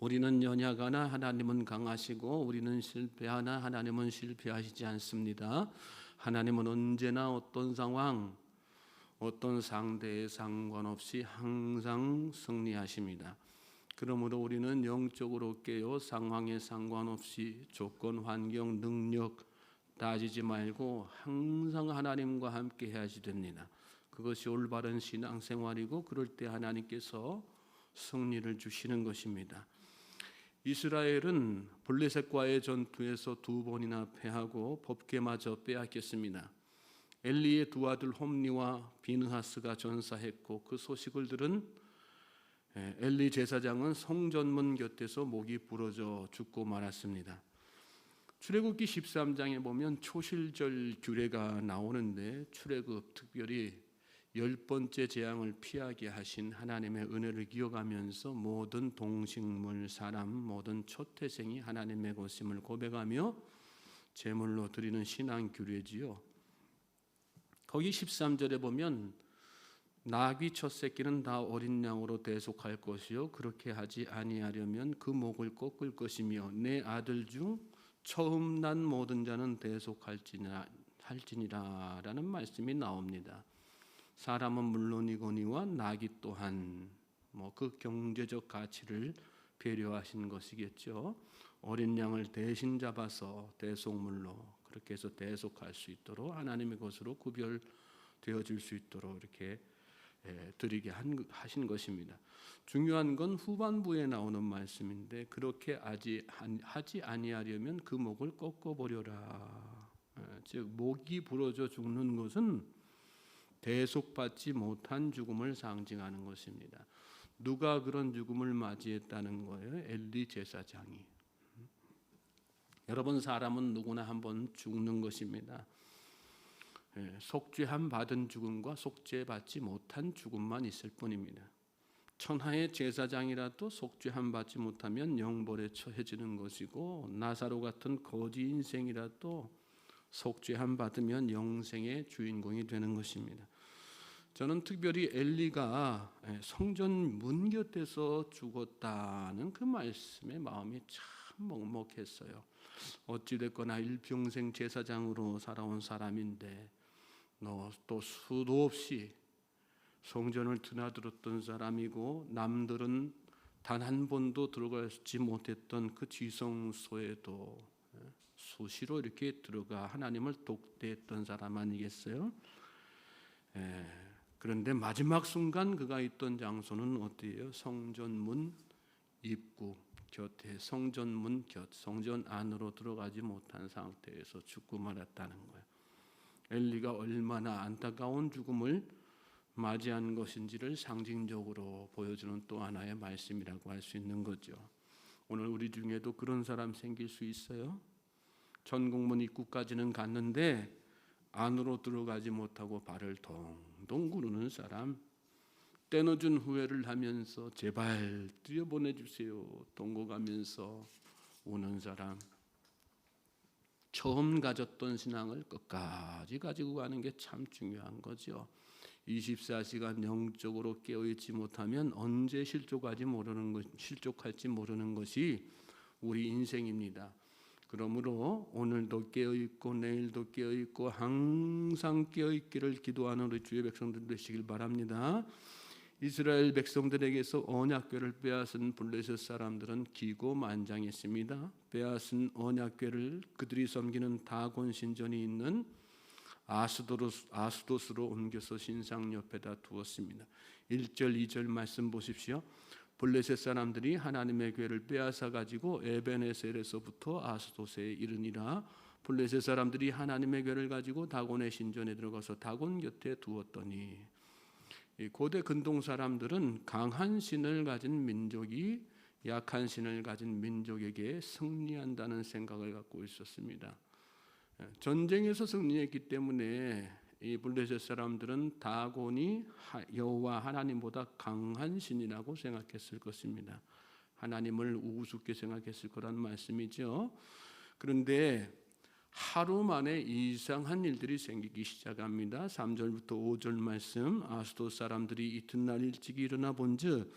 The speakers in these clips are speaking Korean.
우리는 연약하나 하나님은 강하시고 우리는 실패하나 하나님은 실패하시지 않습니다. 하나님은 언제나 어떤 상황, 어떤 상대에 상관없이 항상 승리하십니다. 그러므로 우리는 영적으로 깨어 상황에 상관없이 조건, 환경, 능력 따지지 말고 항상 하나님과 함께 해야지 됩니다. 그것이 올바른 신앙생활이고 그럴 때 하나님께서 승리를 주시는 것입니다. 이스라엘은 블레셋과의 전투에서 두 번이나 패하고 법계마저 빼앗겼습니다. 엘리의 두 아들 홈니와 비느하스가 전사했고 그 소식을 들은 예, 엘리 제사장은 성전문 곁에서 목이 부러져 죽고 말았습니다. 출애굽기 13장에 보면 초실절 규례가 나오는데 출애굽 특별히 열 번째 재앙을 피하게 하신 하나님의 은혜를 기억하면서 모든 동식물 사람 모든 초태생이 하나님의 것임을 고백하며 제물로 드리는 신앙 규례지요. 거기 13절에 보면 나귀 첫 새끼는 다 어린 양으로 대속할 것이요 그렇게 하지 아니하려면 그 목을 꺾을 것이며 내 아들 중 처음 난 모든 자는 대속할지니라 할지니라라는 말씀이 나옵니다. 사람은 물론이거니와 나귀 또한 뭐 그 경제적 가치를 배려하신 것이겠죠. 어린 양을 대신 잡아서 대속물로 그렇게 해서 대속할 수 있도록 하나님의 것으로 구별되어 줄수 있도록 이렇게 예, 드리게 한, 하신 것입니다. 중요한 건 후반부에 나오는 말씀인데 그렇게 하지, 하지 아니하려면 그 목을 꺾어 버려라. 예, 즉 목이 부러져 죽는 것은 대속받지 못한 죽음을 상징하는 것입니다. 누가 그런 죽음을 맞이했다는 거예요? 엘리 제사장이. 여러분 사람은 누구나 한번 죽는 것입니다. 예, 속죄함 받은 죽음과 속죄받지 못한 죽음만 있을 뿐입니다. 천하의 제사장이라도 속죄함 받지 못하면 영벌에 처해지는 것이고 나사로 같은 거지 인생이라도 속죄함 받으면 영생의 주인공이 되는 것입니다. 저는 특별히 엘리가 예, 성전 문 곁에서 죽었다는 그 말씀에 마음이 참 먹먹했어요. 어찌 됐거나 일평생 제사장으로 살아온 사람인데 또 수도 없이 성전을 드나들었던 사람이고 남들은 단 한 번도 들어가지 못했던 그 지성소에도 예, 수시로 이렇게 들어가 하나님을 독대했던 사람 아니겠어요? 예, 그런데 마지막 순간 그가 있던 장소는 어디예요? 성전문 입구 곁에 성전문 곁 성전 안으로 들어가지 못한 상태에서 죽고 말았다는 거예요. 엘리가 얼마나 안타까운 죽음을 맞이한 것인지를 상징적으로 보여주는 또 하나의 말씀이라고 할 수 있는 거죠. 오늘 우리 중에도 그런 사람 생길 수 있어요. 전국문 입구까지는 갔는데 안으로 들어가지 못하고 발을 동동 구르는 사람, 떼어준 후회를 하면서 제발 들여보내 주세요. 동거가면서 우는 사람. 처음 가졌던 신앙을 끝까지 가지고 가는 게 참 중요한 거죠. 24시간 영적으로 깨어 있지 못하면 언제 실족하지 모르는 것, 실족할지 모르는 것이 우리 인생입니다. 그러므로 오늘도 깨어 있고 내일도 깨어 있고 항상 깨어 있기를 기도하는 우리 주의 백성들 되시길 바랍니다. 이스라엘 백성들에게서 언약궤를 빼앗은 블레셋 사람들은 기고만장했습니다. 빼앗은 언약궤를 그들이 섬기는 다곤 신전이 있는 아스도스, 아스도스로 옮겨서 신상 옆에다 두었습니다. 1절 2절 말씀 보십시오. 블레셋 사람들이 하나님의 궤를 빼앗아 가지고 에벤에셀에서부터 아스도스에 이르니라 블레셋 사람들이 하나님의 궤를 가지고 다곤의 신전에 들어가서 다곤 곁에 두었더니 고대 근동 사람들은 강한 신을 가진 민족이 약한 신을 가진 민족에게 승리한다는 생각을 갖고 있었습니다. 예, 전쟁에서 승리했기 때문에 이 블레셋 사람들은 다곤이 여호와 하나님보다 강한 신이라고 생각했을 것입니다. 하나님을 우습게 생각했을 거란 말씀이죠. 그런데 하루 만에 이상한 일들이 생기기 시작합니다. 3절부터 5절 말씀 아스도 사람들이 이튿날 일찍 일어나 본즉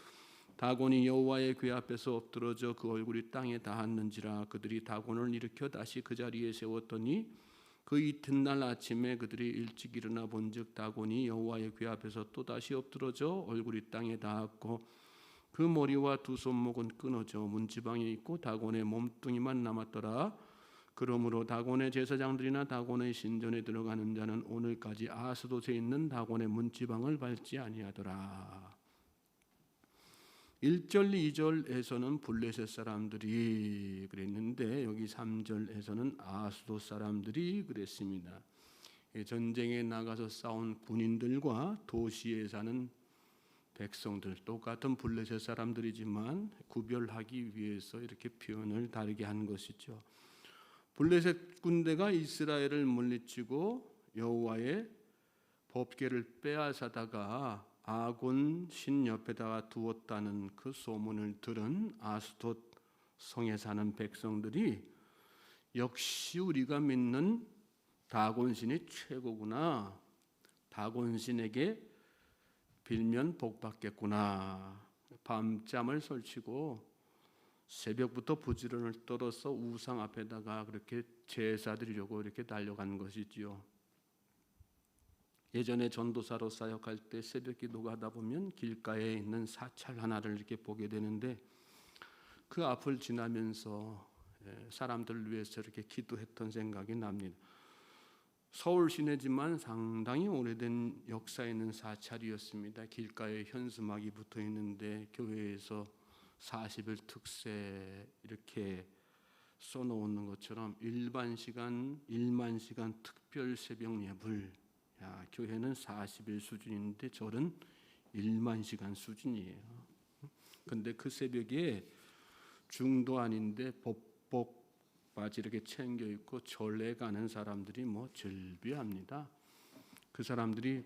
다곤이 여호와의 궤 앞에서 엎드러져 그 얼굴이 땅에 닿았는지라 그들이 다곤을 일으켜 다시 그 자리에 세웠더니 그 이튿날 아침에 그들이 일찍 일어나 본즉 다곤이 여호와의 궤 앞에서 또 다시 엎드러져 얼굴이 땅에 닿았고 그 머리와 두 손목은 끊어져 문지방에 있고 다곤의 몸뚱이만 남았더라. 그러므로 다곤의 제사장들이나 다곤의 신전에 들어가는 자는 오늘까지 아스돗에 있는 다곤의 문지방을 밟지 아니하더라. 1절, 2절에서는 블레셋 사람들이 그랬는데 여기 3절에서는 아스돗 사람들이 그랬습니다. 예, 전쟁에 나가서 싸운 군인들과 도시에 사는 백성들 똑같은 블레셋 사람들이지만 구별하기 위해서 이렇게 표현을 다르게 한 것이죠. 블레셋 군대가 이스라엘을 물리치고 여호와의 법궤를 빼앗아다가 아곤 신 옆에다가 두었다는 그 소문을 들은 아스돗 성에 사는 백성들이 역시 우리가 믿는 다곤 신이 최고구나. 다곤 신에게 빌면 복 받겠구나. 밤잠을 설치고 새벽부터 부지런을 떨어서 우상 앞에다가 그렇게 제사 드리려고 이렇게 달려간 것이지요. 예전에 전도사로 사역할 때 새벽 기도가 하다 보면 길가에 있는 사찰 하나를 이렇게 보게 되는데 그 앞을 지나면서 예, 사람들을 위해서 이렇게 기도했던 생각이 납니다. 서울 시내지만 상당히 오래된 역사 있는 사찰이었습니다. 길가에 현수막이 붙어 있는데 교회에서 40일 특세 이렇게 써놓는 것처럼 일반 시간, 일만 시간 특별 새벽 예불. 야, 교회는 40일 수준인데 절은 1만 시간 수준이에요. 근데 그 새벽에 중도 아닌데 법복 바지 이렇게 챙겨 입고 절에 가는 사람들이 뭐 절비합니다. 그 사람들이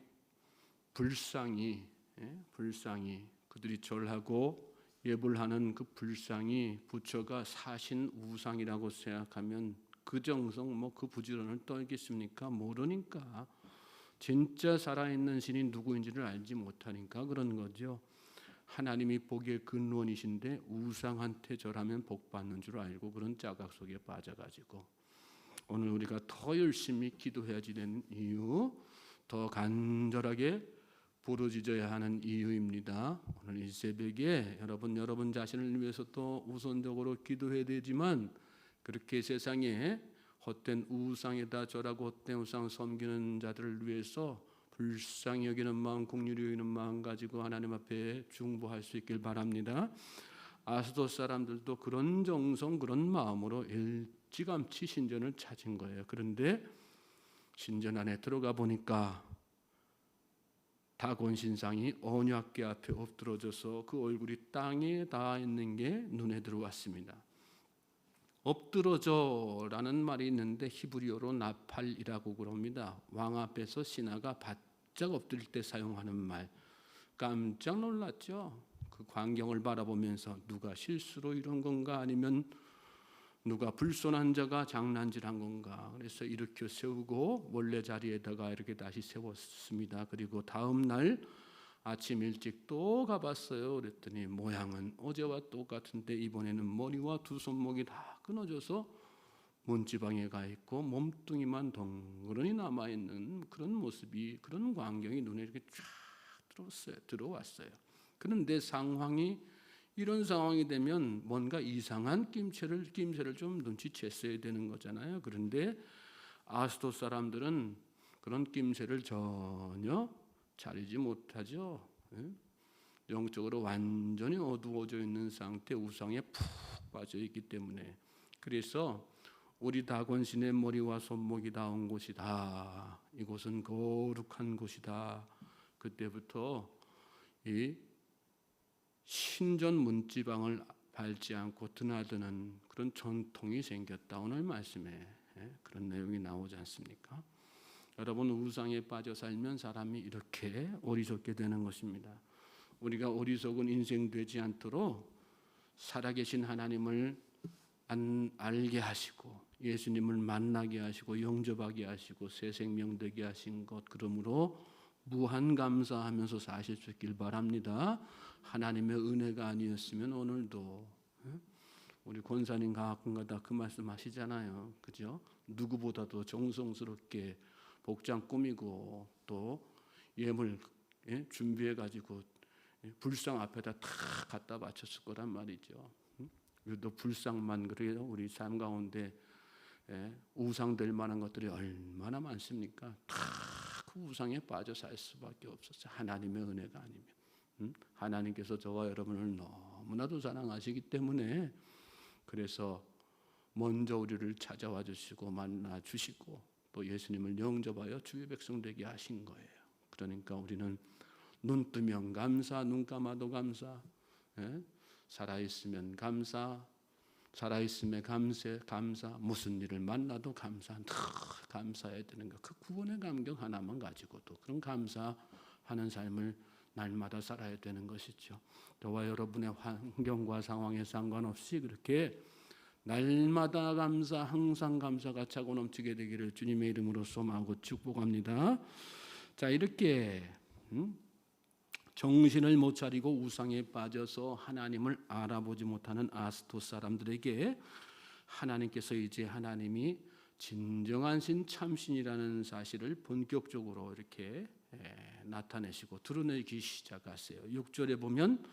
불상이 예? 불상이 그들이 절하고 예불 하는 그 불상이 부처가 사신 우상이라고 생각하면 그 정성 뭐 그 부지런을 떨겠습니까? 모르니까 진짜 살아있는 신이 누구인지를 알지 못하니까 그런 거죠. 하나님이 보기에 근원이신데 우상한테 절하면 복 받는 줄 알고 그런 자각 속에 빠져가지고 오늘 우리가 더 열심히 기도해야지 되는 이유, 더 간절하게 부르짖어야 하는 이유입니다. 오늘 이 새벽에 여러분 여러분 자신을 위해서 또 우선적으로 기도해야 되지만 그렇게 세상에 헛된 우상에다 절하고 헛된 우상 섬기는 자들을 위해서 불쌍히 여기는 마음, 공률이 여기는 마음 가지고 하나님 앞에 중보할 수 있길 바랍니다. 아스도 사람들도 그런 정성, 그런 마음으로 일찌감치 신전을 찾은 거예요. 그런데 신전 안에 들어가 보니까 다곤 신상이 언약궤 앞에 엎드러져서 그 얼굴이 땅에 닿아 있는 게 눈에 들어왔습니다. 엎드러져라는 말이 있는데 히브리어로 나팔이라고 그럽니다. 왕 앞에서 신하가 바짝 엎드릴 때 사용하는 말. 깜짝 놀랐죠. 그 광경을 바라보면서 누가 실수로 이런 건가 아니면 누가 불손한 자가 장난질한 건가 그래서 일으켜 세우고 원래 자리에다가 이렇게 다시 세웠습니다. 그리고 다음 날 아침 일찍 또 가봤어요. 그랬더니 모양은 어제와 똑같은데 이번에는 머리와 두 손목이 다 끊어져서 문지방에 가 있고 몸뚱이만 덩그러니 남아 있는 그런 모습이 그런 광경이 눈에 이렇게 쫙 들어왔어요. 들어왔어요. 그런데 상황이 이런 상황이 되면 뭔가 이상한 낌새를 낌새를 좀 눈치챘어야 되는 거잖아요. 그런데 아스도 사람들은 그런 낌새를 전혀 차리지 못하죠. 예? 영적으로 완전히 어두워져 있는 상태 우상에 푹 빠져 있기 때문에 그래서 우리 다곤신의 머리와 손목이 닿은 곳이다. 이곳은 거룩한 곳이다. 그때부터 이 신전 문지방을 밟지 않고 드나드는 그런 전통이 생겼다. 오늘 말씀에 예, 그런 내용이 나오지 않습니까? 여러분 우상에 빠져 살면 사람이 이렇게 어리석게 되는 것입니다. 우리가 어리석은 인생 되지 않도록 살아계신 하나님을 안, 알게 하시고 예수님을 만나게 하시고 영접하게 하시고 새 생명 되게 하신 것 그러므로 무한 감사하면서 사실 수 있길 바랍니다. 하나님의 은혜가 아니었으면 오늘도 예? 우리 권사님 가끔가다 그 말씀 하시잖아요, 그죠? 누구보다도 정성스럽게 복장 꾸미고 또 예물 예? 준비해 가지고 예? 불상 앞에다 다 갖다 바쳤을 거란 말이죠. 음? 그래도 불상만 그래요 우리 삶 가운데 예? 우상될 만한 것들이 얼마나 많습니까? 다그 우상에 빠져 살 수밖에 없었어요. 하나님의 은혜가 아니면 음? 하나님께서 저와 여러분을 너무나도 사랑하시기 때문에 그래서 먼저 우리를 찾아와 주시고 만나 주시고 또 예수님을 영접하여 주의 백성 되게 하신 거예요. 그러니까 우리는 눈 뜨면 감사, 눈 감아도 감사, 예? 살아 있으면 감사, 살아 있음에 감사, 감사, 무슨 일을 만나도 감사, 늘 감사해야 되는 거. 그 구원의 감격 하나만 가지고도 그런 감사하는 삶을 날마다 살아야 되는 것이죠. 저와 여러분의 환경과 상황에 상관없이 그렇게 날마다 감사, 항상 감사가 차고 넘치게 되기를 주님의 이름으로 소망하고 축복합니다. 자 이렇게 음? 정신을 못 차리고 우상에 빠져서 하나님을 알아보지 못하는 아스토 사람들에게 하나님께서 이제 하나님이 진정한 신 참신이라는 사실을 본격적으로 이렇게 에, 나타내시고 드러내기 시작하세요. 6절에 보면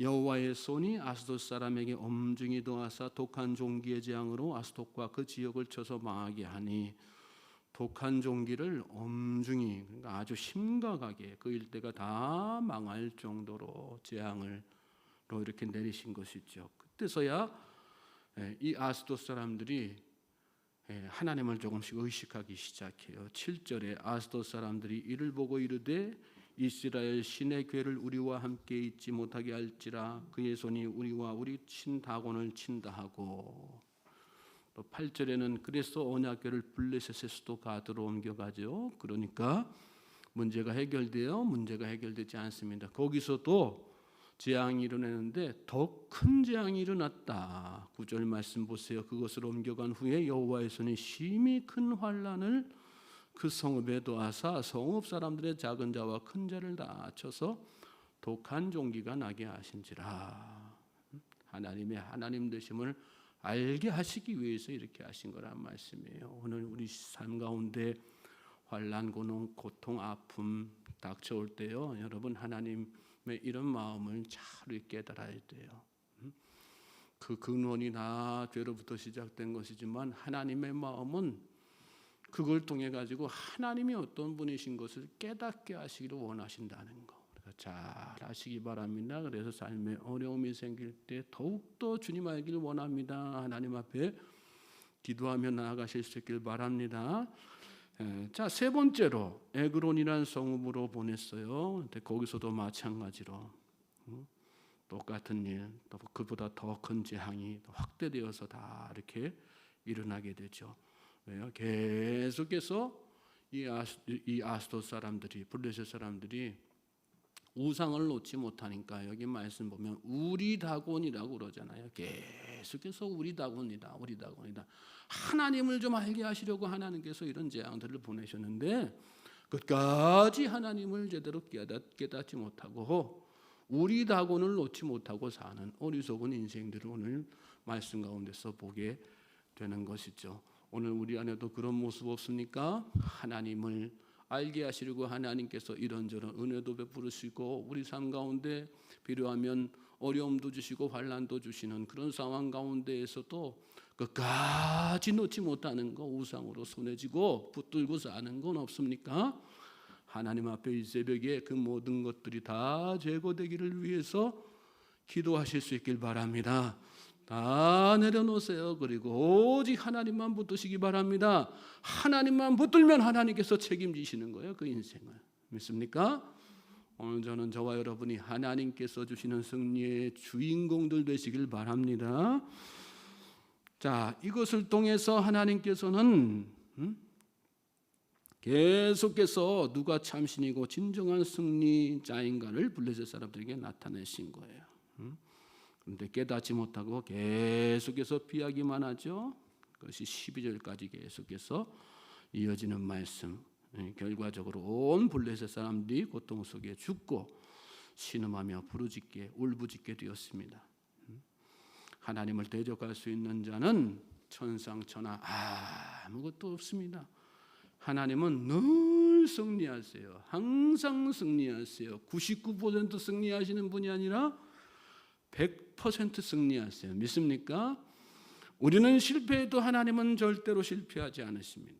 여호와의 손이 아스돗 사람에게 엄중히 더하사 독한 종기의 재앙으로 아스돗과 그 지역을 쳐서 망하게 하니 독한 종기를 엄중히 그러니까 아주 심각하게 그 일대가 다 망할 정도로 재앙을 로 이렇게 내리신 것이죠. 그때서야 예, 이 아스돗 사람들이 예, 하나님을 조금씩 의식하기 시작해요. 7절에 아스돗 사람들이 이를 보고 이르되 이스라엘 신의 괴를 우리와 함께 있지 못하게 할지라 그의 손이 우리와 우리 친 다곤을 친다 하고 또 8절에는 그래서 언약궤를 블레셋에서도 가드로 옮겨가죠. 그러니까 문제가 해결되어 문제가 해결되지 않습니다. 거기서도 재앙이 일어나는데 더 큰 재앙이 일어났다. 구절 말씀 보세요. 그것을 옮겨간 후에 여호와의 손이 심히 큰 환란을 그 성읍에 도하사 성읍 사람들의 작은 자와 큰 자를 다 쳐서 독한 종기가 나게 하신지라. 하나님의 하나님 되심을 알게 하시기 위해서 이렇게 하신 거란 말씀이에요. 오늘 우리 삶 가운데 환란, 고통, 고통, 아픔 닥쳐올 때요. 여러분 하나님의 이런 마음을 잘 깨달아야 돼요. 그 근원이 다 죄로부터 시작된 것이지만 하나님의 마음은 그걸 통해 가지고 하나님이 어떤 분이신 것을 깨닫게 하시기를 원하신다는 거. 잘 아시기 바랍니다. 그래서 삶에 어려움이 생길 때 더욱더 주님 알길 원합니다. 하나님 앞에 기도하며 나아가실 수 있길 바랍니다. 자, 세 번째로 에그론이라는 성읍으로 보냈어요. 근데 거기서도 마찬가지로 똑같은 일, 또 그보다 더 큰 재앙이 확대되어서 다 이렇게 일어나게 되죠. 왜요? 계속해서 이, 아스, 이 아스도 사람들이 블레셋 사람들이 우상을 놓지 못하니까 여기 말씀 보면 우리 다곤이라고 그러잖아요. 계속해서 우리 다곤이다, 우리 다곤이다. 하나님을 좀 알게 하시려고 하나님께서 이런 재앙들을 보내셨는데 끝까지 하나님을 제대로 깨닫, 깨닫지 못하고 우리 다곤을 놓지 못하고 사는 어리석은 인생들을 오늘 말씀 가운데서 보게 되는 것이죠. 오늘 우리 안에도 그런 모습 없습니까? 하나님을 알게 하시려고 하나님께서 이런저런 은혜도 베푸시고 우리 삶 가운데 필요하면 어려움도 주시고 환란도 주시는 그런 상황 가운데에서도 끝까지 놓지 못하는 거 우상으로 손에 쥐고 붙들고 사는 건 없습니까? 하나님 앞에 이 새벽에 그 모든 것들이 다 제거되기를 위해서 기도하실 수 있길 바랍니다. 다 내려놓으세요. 그리고 오직 하나님만 붙드시기 바랍니다. 하나님만 붙들면 하나님께서 책임지시는 거예요. 그 인생을. 믿습니까? 오늘 저는 저와 여러분이 하나님께서 주시는 승리의 주인공들 되시길 바랍니다. 자, 이것을 통해서 하나님께서는 음? 계속해서 누가 참신이고 진정한 승리자인가를 블레셋 사람들에게 나타내신 거예요. 음? 그런데 깨닫지 못하고 계속해서 피하기만 하죠. 그것이 12절까지 계속해서 이어지는 말씀. 예, 결과적으로 온 블레셋 사람들이 고통 속에 죽고 신음하며 부르짖게 울부짖게 되었습니다. 음? 하나님을 대적할 수 있는 자는 천상천하 아무것도 없습니다. 하나님은 늘 승리하세요. 항상 승리하세요. 99% 승리하시는 분이 아니라 100% 승리하세요. 믿습니까? 우리는 실패해도 하나님은 절대로 실패하지 않으십니다.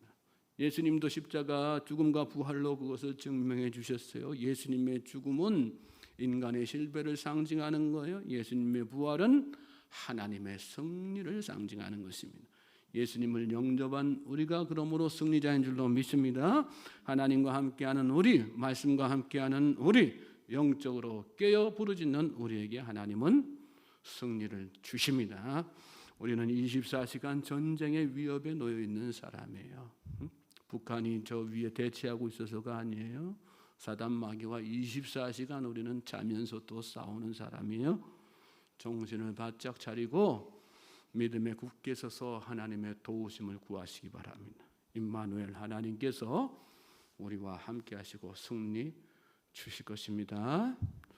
예수님도 십자가 죽음과 부활로 그것을 증명해 주셨어요. 예수님의 죽음은 인간의 실패를 상징하는 거예요. 예수님의 부활은 하나님의 승리를 상징하는 것입니다. 예수님을 영접한 우리가 그러므로 승리자인 줄로 믿습니다. 하나님과 함께하는 우리, 말씀과 함께하는 우리, 영적으로 깨어 부르짖는 우리에게 하나님은 승리를 주십니다. 우리는 24시간 전쟁의 위협에 놓여 있는 사람이에요. 응? 북한이 저 위에 대치하고 있어서가 아니에요. 사단 마귀와 24시간 우리는 자면서 또 싸우는 사람이에요. 정신을 바짝 차리고 믿음에 굳게 서서 하나님의 도우심을 구하시기 바랍니다. 임마누엘 하나님께서 우리와 함께 하시고 승리 주실 것입니다.